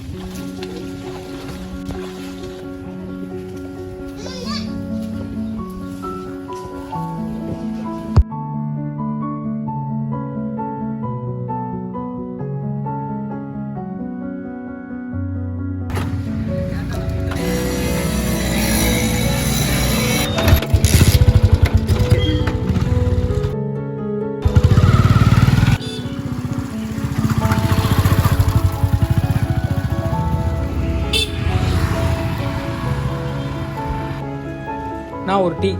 Mm-hmm. நான் ஒரு tea.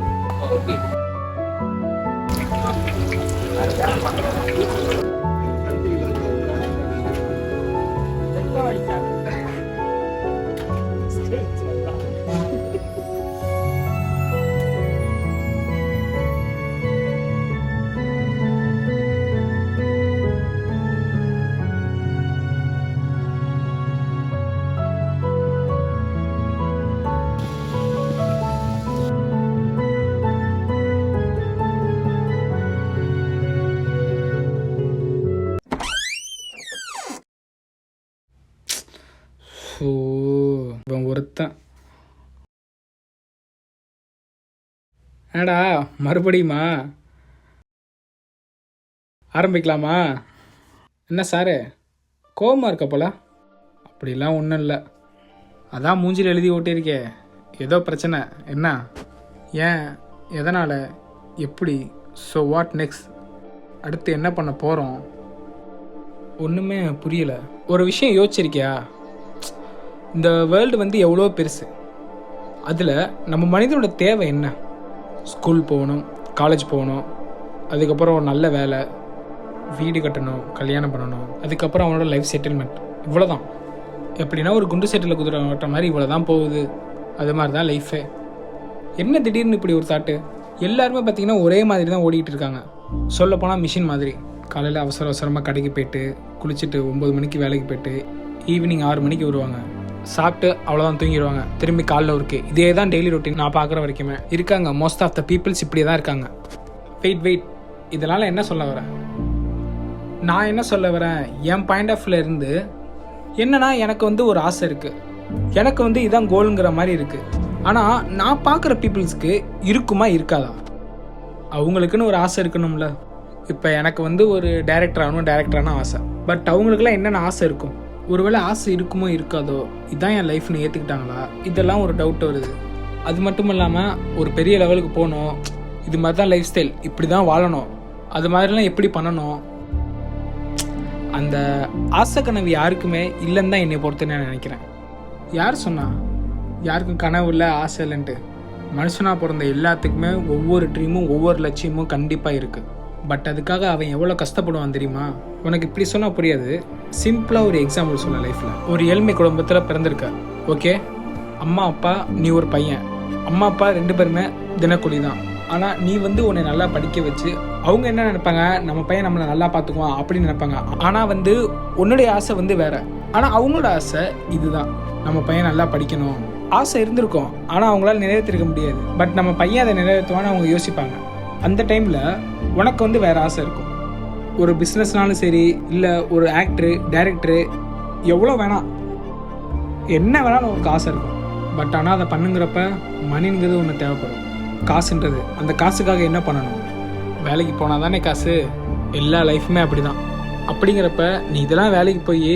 ஓ இவன் ஒருத்தன். ஏடா மறுபடியுமா? ஆரம்பிக்கலாமா? என்ன சாரு? கோபமாக இருக்க போல. அப்படிலாம் ஒன்றும் இல்லை. அதான் மூஞ்சில் எழுதி ஓட்டியிருக்கே. ஏதோ பிரச்சனை. என்ன? ஏன்? எதனால்? எப்படி? ஸோ வாட் நெக்ஸ்ட் அடுத்து என்ன பண்ண போகிறோம் ஒன்றுமே புரியலை. ஒரு விஷயம் யோசிச்சிருக்கியா? இந்த வேர்ல்டு வந்து எவ்வளோ பெருசு? அதில் நம்ம மனிதனோட தேவை என்ன? ஸ்கூல் போகணும் காலேஜ் போகணும் அதுக்கப்புறம் ஒரு நல்ல வேலை வீடு கட்டணும் கல்யாணம் பண்ணணும் அதுக்கப்புறம் அவனோட லைஃப் செட்டில்மெண்ட் இவ்வளோதான் எப்படின்னா ஒரு குண்டு செட்டில் குதிரை ஓட்டுற மாதிரி இவ்வளோ தான் போகுது. அது மாதிரி தான் லைஃபே என்ன திடீர்னு இப்படி ஒரு தாட்டு எல்லாருமே பார்த்திங்கன்னா ஒரே மாதிரி தான் ஓடிட்டு இருக்காங்க. சொல்லப்போனால் மிஷின் மாதிரி. காலையில் அவசர அவசரமாக கடைக்கு போயிட்டு குளிச்சுட்டு ஒம்பது மணிக்கு வேலைக்கு போயிட்டு ஈவினிங் ஆறு மணிக்கு வருவாங்க. சாப்பிட்டு அவ்வளோதான் தூங்கிடுவாங்க திரும்பி காலைல ஒர்க்கு இதே தான் டெய்லி ரொட்டீன் நான் பார்க்குற வரைக்குமே. இருக்காங்க. மோஸ்ட் ஆஃப் த பீப்புள்ஸ் இப்படியே தான் இருக்காங்க. வெயிட் வெயிட் இதனால் என்ன சொல்ல வரேன் நான் என்ன சொல்ல வரேன் என் பாயிண்ட் ஆஃப்ல இருந்து என்னன்னா எனக்கு வந்து ஒரு ஆசை இருக்குது எனக்கு வந்து இதான் கோலுங்கிற மாதிரி இருக்குது ஆனால் நான் பார்க்குற பீப்புள்ஸ்க்கு இருக்குமா இருக்காதா? அவங்களுக்குன்னு ஒரு ஆசை இருக்கணும்ல. இப்போ எனக்கு வந்து ஒரு டேரக்டர் ஆகணும் டேரக்டரான ஆசை. பட் அவங்களுக்குலாம் என்னென்ன ஆசை இருக்கும்? ஒருவேளை ஆசை இருக்குமோ இருக்காதோ இதுதான் என் லைஃப்னு ஏற்றுக்கிட்டாங்களா இதெல்லாம் ஒரு டவுட் வருது. அது மட்டும் இல்லாமல் ஒரு பெரிய லெவலுக்கு போகணும். இது மாதிரி தான் லைஃப் ஸ்டைல் இப்படி தான் வாழணும். அது மாதிரிலாம் எப்படி பண்ணணும்? அந்த ஆசை கனவு யாருக்குமே இல்லைன்னு தான் என்னை பொறுத்து நான் நினைக்கிறேன். யார் சொன்னா? யாருக்கும் கனவு இல்லை ஆசை இல்லைன்ட்டு. மனுஷனாக பிறந்த எல்லாத்துக்குமே ஒவ்வொரு ட்ரீமும் ஒவ்வொரு லட்சியமும் கண்டிப்பாக இருக்குது பட் அதுக்காக அவன் எவ்வளோ கஷ்டப்படுவான் தெரியுமா? உனக்கு இப்படி சொன்னால் புரியாது. சிம்பிளாக ஒரு எக்ஸாம்பிள் சொல்ல லைஃப்பில் ஒரு ஏழ்மை குடும்பத்தில் பிறந்திருக்க ஓகே அம்மா அப்பா நீ ஒரு பையன். அம்மா அப்பா ரெண்டு பேருமே தினக்கூலி தான். ஆனால் நீ வந்து உன்னை நல்லா படிக்க வச்சு அவங்க என்ன நினைப்பாங்க? நம்ம பையன் நம்மளை நல்லா பார்த்துக்குவான் அப்படின்னு நினைப்பாங்க. ஆனால் வந்து உன்னுடைய ஆசை வந்து வேற. ஆனால் அவங்களோட ஆசை இதுதான். நம்ம பையன் நல்லா படிக்கணும். ஆசை இருந்திருக்கும். ஆனால் அவங்களால நிறைவேற்றிருக்க முடியாது. பட் நம்ம பையன் அதை நிறைவேற்றுவான்னு அவங்க யோசிப்பாங்க. அந்த டைமில் உனக்கு வந்து வேறு ஆசை இருக்கும். ஒரு பிஸ்னஸ்னாலும் சரி இல்லை ஒரு ஆக்டரு டைரக்டரு எவ்வளோ வேணாம் என்ன வேணாலும் உனக்கு ஆசை இருக்கும். பட் ஆனால் அதை பண்ணுங்கிறப்ப மணிங்கிறது ஒன்று தேவைப்படும். காசுன்றது. அந்த காசுக்காக என்ன பண்ணணும்? வேலைக்கு போனால் தானே காசு? எல்லா லைஃப்புமே அப்படி தான் அப்படிங்கிறப்ப நீ இதெல்லாம் வேலைக்கு போய்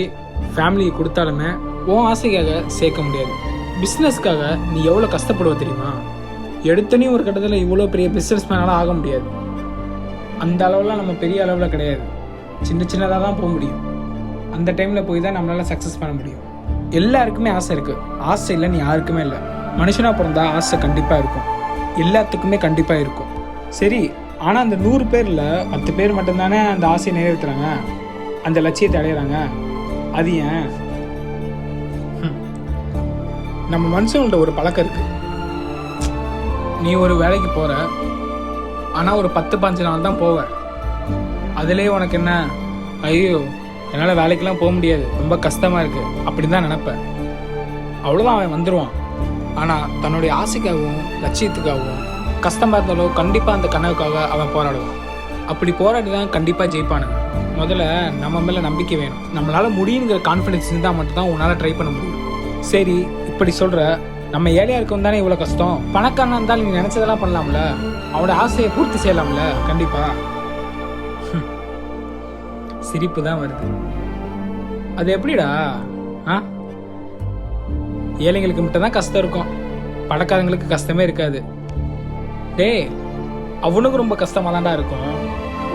ஃபேமிலிக்கு கொடுத்தாலுமே உன் ஆசைக்காக சேர்க்க முடியாது. பிஸ்னஸ்க்காக நீ எவ்வளோ கஷ்டப்படுவ தெரியுமா? எடுத்தோன்னே ஒரு கட்டத்தில் இவ்வளோ பெரிய பிஸ்னஸ் மேனால ஆக முடியாது. அந்த அளவுலாம் நம்ம பெரிய அளவில் கிடையாது. சின்ன சின்னதாக தான் போக முடியும். அந்த டைமில் போய் தான் நம்மளால் சக்ஸஸ் பண்ண முடியும். எல்லாருக்குமே ஆசை இருக்குது ஆசை இல்லைன்னு யாருக்குமே இல்லை. மனுஷனாக பிறந்தா ஆசை கண்டிப்பாக இருக்கும். எல்லாத்துக்குமே கண்டிப்பாக இருக்கும். சரி ஆனால் அந்த நூறு பேரில் பத்து பேர் மட்டும்தானே அந்த ஆசையை நிறைவேற்றுறாங்க அந்த லட்சியத்தை அடையிறாங்க? அது ஏன்? நம்ம மனுஷங்கள்ட்ட ஒரு பழக்கம் இருக்குது நீ ஒரு வேலைக்கு போகிற ஆனால் ஒரு பத்து பாஞ்சு நாள் தான் போவேன். அதுலேயே உனக்கு என்ன? ஐயோ என்னால் வேலைக்கெல்லாம் போக முடியாது. ரொம்ப கஷ்டமாக இருக்குது அப்படின்னு தான் நினப்பேன். அவ்வளோதான் அவன் வந்துடுவான் ஆனால் தன்னுடைய ஆசைக்காகவும் லட்சியத்துக்காகவும் கஷ்டமாக இருந்தாலும் கண்டிப்பாக அந்த கனவுக்காக அவன் போராடுவான். அப்படி போராடி தான் கண்டிப்பாக ஜெயிப்பானுங்க முதல்ல நம்ம மேலே நம்பிக்கை வேணும். நம்மளால் முடியுங்கிற கான்ஃபிடன்ஸ் இருந்தால் மட்டும்தான் உன்னால் ட்ரை பண்ண முடியும். சரி இப்படி சொல்கிற நம்ம ஏழையாக இருக்கவும் தானே இவ்வளோ கஷ்டம்? பணக்காரனா இருந்தாலும் நீ நினச்சதெல்லாம் பண்ணலாம்ல? அவனோட ஆசையை பூர்த்தி செய்யலாம்ல? கண்டிப்பாக சிரிப்பு தான் வருது. அது எப்படிடா? ஆ? ஏழைங்களுக்கு மட்டும் தான் கஷ்டம் இருக்கும். பணக்காரங்களுக்கு கஷ்டமே இருக்காது. டேய் அவனுக்கு ரொம்ப கஷ்டமாக தான்டா இருக்கும்.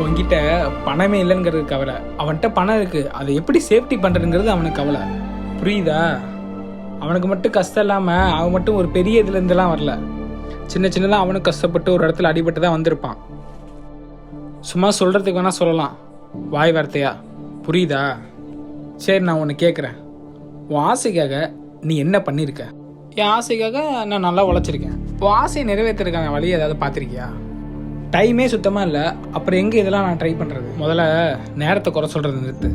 உன்கிட்ட பணமே இல்லைங்கிறது கவலை. அவன்கிட்ட பணம் இருக்கு. அதை எப்படி சேஃப்டி பண்ணுறதுங்கிறது அவனுக்கு கவலை. புரியுதா? அவனுக்கு மட்டும் கஷ்டம் இல்லாமல் அவன் மட்டும் ஒரு பெரிய இதுலேருந்துலாம் வரல. சின்ன சின்னதாக அவனும் கஷ்டப்பட்டு ஒரு இடத்துல அடிபட்டு தான் வந்திருப்பான். சும்மா சொல்கிறதுக்கு வேணால் சொல்லலாம். வாய் வார்த்தையா? புரியுதா? சரி நான் ஒன்று கேட்குறேன் உன் ஆசைக்காக நீ என்ன பண்ணியிருக்க என் ஆசைக்காக நான் நல்லா உழைச்சிருக்கேன். உன் ஆசையை நிறைவேற்றிருக்கான வழி ஏதாவது பார்த்துருக்கியா? டைமே சுத்தமாக இல்லை. அப்புறம் எங்கே இதெல்லாம் நான் ட்ரை பண்ணுறது முதல்ல நேரத்தை குறை சொல்கிறது நிறுத்து.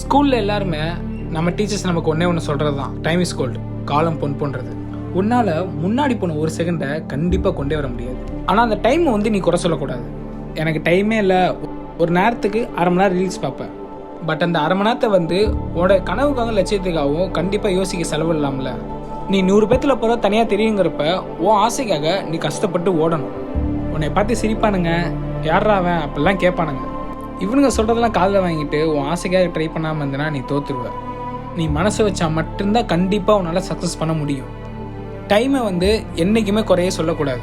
ஸ்கூலில் எல்லாருமே நம்ம டீச்சர்ஸ் நமக்கு ஒன்றே ஒன்று சொல்கிறது தான் டைம் இஸ் கோல்டு காலம் பொன் போன்றது. உன்னால் முன்னாடி போன ஒரு செகண்டை கண்டிப்பாக கொண்டே வர முடியாது. ஆனால் அந்த டைமை வந்து நீ குறை சொல்லக்கூடாது. எனக்கு டைமே இல்லை. ஒரு நேரத்துக்கு அரை மணி நேரம் ரீல்ஸ் பார்ப்பேன். பட் அந்த அரை மணி நேரத்தை வந்து உன்னோட கனவுக்காக லட்சியத்துக்காகவும் கண்டிப்பாக யோசிக்க செலவு இல்லாமல நீ நூறு பேத்துல போகிற தனியாக தெரியுங்கிறப்ப உன் ஆசைக்காக நீ கஷ்டப்பட்டு ஓடணும். உன்னை பார்த்து சிரிப்பானுங்க. யாராவன் அப்படிலாம் கேட்பானுங்க. இவனுங்க சொல்கிறதெல்லாம் காதில் வாங்கிட்டு உன் ஆசைக்காக ட்ரை பண்ணாமல் இருந்தனா நீ தோத்துருவ. நீ மனசை வச்சா மட்டும்தான் கண்டிப்பாக உன்னால் சக்ஸஸ் பண்ண முடியும். டைமை வந்து என்றைக்குமே குறைய சொல்லக்கூடாது.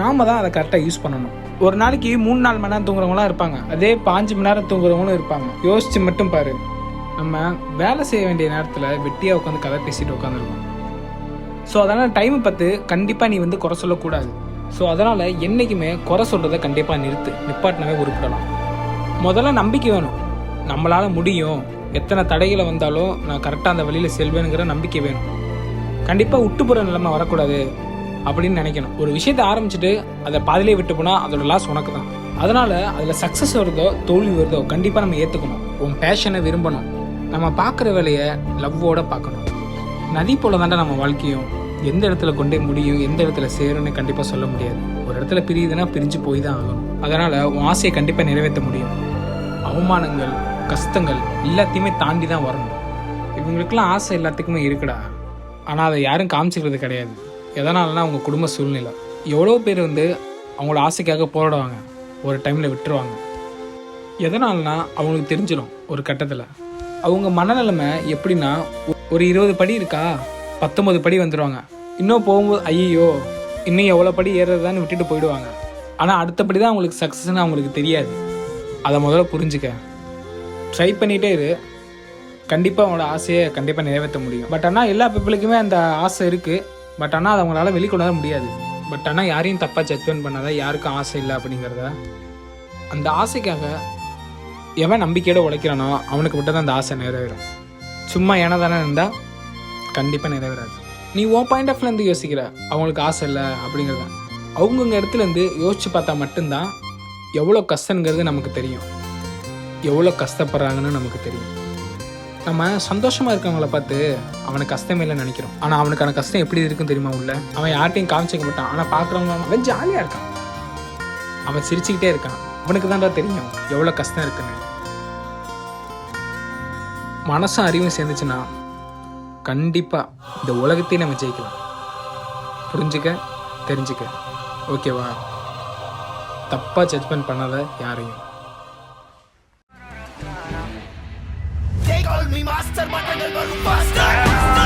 நாம தான் அதை கரெக்டாக யூஸ் பண்ணணும். ஒரு நாளைக்கு மூணு நாலு மணி நேரம் தூங்குறவங்களாம் இருப்பாங்க. அதே பாஞ்சு மணி நேரம் தூங்குறவங்களும் இருப்பாங்க. யோசிச்சு மட்டும் பாரு. நம்ம வேலை செய்ய வேண்டிய நேரத்தில் வெட்டியாக உட்காந்து கதை பேசிட்டு உட்காந்துருக்கோம் ஸோ அதனால் டைமை பார்த்து கண்டிப்பாக நீ வந்து குறை சொல்லக்கூடாது. ஸோ அதனால் என்றைக்குமே குறை சொல்கிறத கண்டிப்பாக நிறுத்து. நிப்பாட்டினாவே உருப்பிடலாம். முதல்ல நம்பிக்கை வேணும். நம்மளால் முடியும். எத்தனை தடைகளை வந்தாலும் நான் கரெக்டாக அந்த வழியில் செல்வேனுங்கிற நம்பிக்கை வேணும். கண்டிப்பாக விட்டுப்புற நிலைமை வரக்கூடாது அப்படின்னு நினைக்கணும். ஒரு விஷயத்தை ஆரம்பிச்சுட்டு அதை பாதிலே விட்டு போனால் அதோட லாஸ் உனக்கு தான் அதனால் அதில் சக்ஸஸ் வருதோ தோல்வி வருதோ கண்டிப்பாக நம்ம ஏற்றுக்கணும் உன் பேஷனை விரும்பணும். நம்ம பார்க்குற வேலையை லவ்வோட பார்க்கணும். நதி போல தாண்டா நம்ம வாழ்க்கையும். எந்த இடத்துல கொண்டே முடியும் எந்த இடத்துல சேரும்னு கண்டிப்பாக சொல்ல முடியாது. ஒரு இடத்துல பிரியுதுன்னா பிரிஞ்சு போய் தான் ஆகணும். அதனால் உன் ஆசையை கண்டிப்பாக நிறைவேற்ற முடியும். அவமானங்கள் கஷ்டங்கள் எல்லாத்தையுமே தாண்டி தான் வரணும். இவங்களுக்கெல்லாம் ஆசை எல்லாத்துக்குமே இருக்குடா. ஆனால் அதை யாரும் காமிச்சிக்கிறது கிடையாது. எதனாலனா அவங்க குடும்ப சூழ்நிலை. எவ்வளோ பேர் வந்து அவங்களோட ஆசைக்காக போராடுவாங்க. ஒரு டைமில் விட்டுருவாங்க. எதனாலனா அவங்களுக்கு தெரிஞ்சிடும் ஒரு கட்டத்தில். அவங்க மனநிலைமை எப்படின்னா ஒரு இருபது படி இருக்கா? பத்தொம்பது படி வந்துடுவாங்க இன்னும் போகும்போது ஐயோ இன்னும் எவ்வளோ படி ஏறுறதான்னு விட்டுட்டு போயிடுவாங்க. ஆனால் அடுத்தபடி தான் அவங்களுக்கு சக்ஸஸ்ன்னு அவங்களுக்கு தெரியாது. அதை முதல்ல புரிஞ்சுக்க. ட்ரை பண்ணிகிட்டே இரு. கண்டிப்பாக அவங்களோட ஆசையை கண்டிப்பாக நிறைவேற்ற முடியும். பட் ஆனால் எல்லா பீப்புளுக்குமே அந்த ஆசை இருக்குது பட் ஆனால் அதை அவங்களால வெளிக்கொண்டு வர முடியாது. பட் ஆனால் யாரையும் தப்பாக ஜட்மெண்ட் பண்ணாத யாருக்கும் ஆசை இல்லை அப்படிங்கிறத அந்த ஆசைக்காக எவன் நம்பிக்கையோட உழைக்கிறானோ அவனுக்கு மட்டும் தான் அந்த ஆசை நிறைவேறும். சும்மா ஏன தானே இருந்தால் கண்டிப்பாக நிறைவேறாது. நீ ஓ பாயிண்ட் ஆஃப் இருந்து யோசிக்கிற அவங்களுக்கு ஆசை இல்லை அப்படிங்கிறத. அவங்கவுங்க இடத்துலேருந்து யோசிச்சு பார்த்தா மட்டும்தான் எவ்வளோ கஷ்டங்கிறது நமக்கு தெரியும். எவ்வளோ கஷ்டப்படுறாங்கன்னு நமக்கு தெரியும். நம்ம சந்தோஷமா இருக்கவங்கள பார்த்து அவனுக்கு கஷ்டமே இல்லைன்னு நினைக்கிறோம். ஆனால் அவனுக்கான கஷ்டம் எப்படி இருக்குன்னு தெரியுமா உள்ள? அவன் யார்ட்டையும் காமிச்சிக்க மாட்டான். ஆனால் பார்க்குறவங்க அவன் ஜாலியாக இருக்கான். அவன் சிரிச்சுக்கிட்டே இருக்கான். அவனுக்கு தான்டா தெரியும் எவ்வளோ கஷ்டம் இருக்குன்னு. மனசும் அறிவும் சேர்ந்துச்சுன்னா கண்டிப்பாக இந்த உலகத்தையும் நம்ம ஜெயிக்கலாம். புரிஞ்சுக்க? தெரிஞ்சுக்க. ஓகேவா? தப்பாக ஜட்ஜ்மெண்ட் பண்ணாத யாரையும். మీ మాస్టర్ మాట్లాడారు